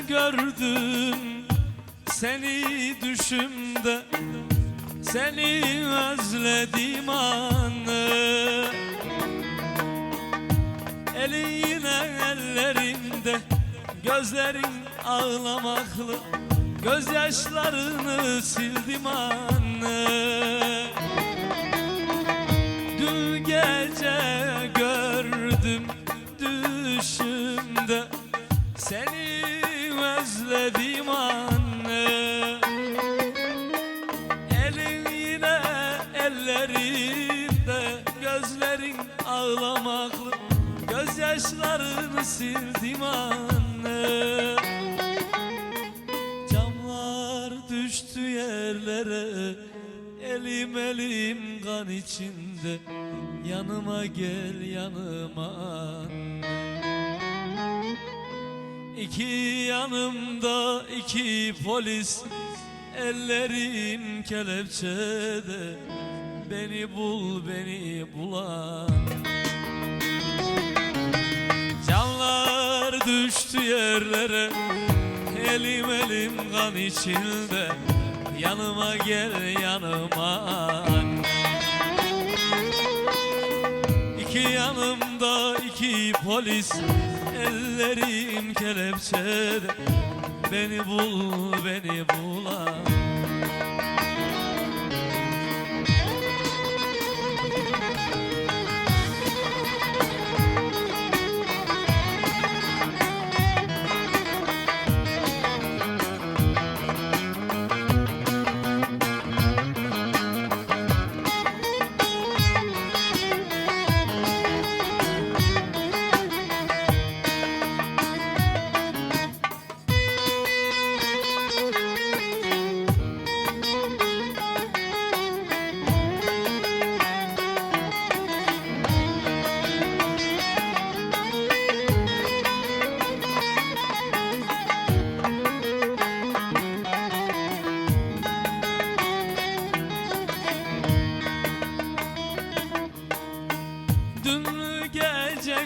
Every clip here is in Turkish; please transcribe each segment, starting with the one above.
gördüm seni düşümde. Seni özledim anne Eline ellerinde Gözlerin ağlamaklı. Gözyaşlarını sildim anne Dün gece gördüm düşümde. Seni ellerinde Gözlerin ağlamaklı. Gözyaşlarını sildim anne. Camlar düştü yerlere. Elim elim kan içinde. Yanıma gel yanıma. İki yanımda iki polis. Ellerim kelepçede Beni bul beni bulan Canlar düştü yerlere Elim elim kan içinde. Yanıma gel yanıma. İki yanımda iki polis Ellerim kelepçede. Beni bul beni bulan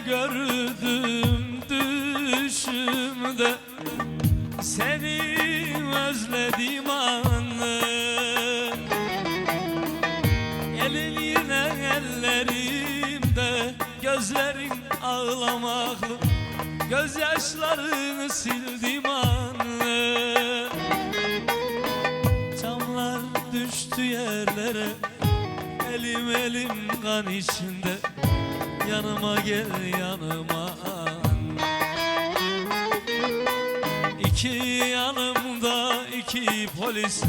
gördüm düşümde. Seni özledim anne. Elin yine ellerimde Gözlerin ağlamaklı. Gözyaşlarını sildim anne. Camlar düştü yerlere Elim elim kan içinde Yanıma gel yanıma. İki yanımda iki polis.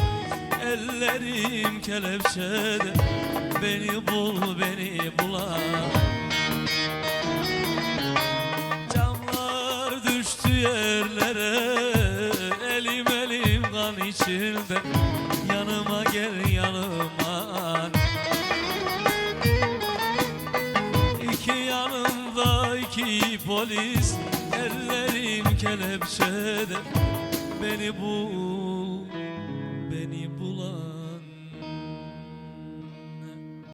Ellerim kelepçede. Beni bul beni bulan Camlar düştü yerlere. Elim elim kan içinde. Yanıma gel polis Ellerim kelepçede. Beni bul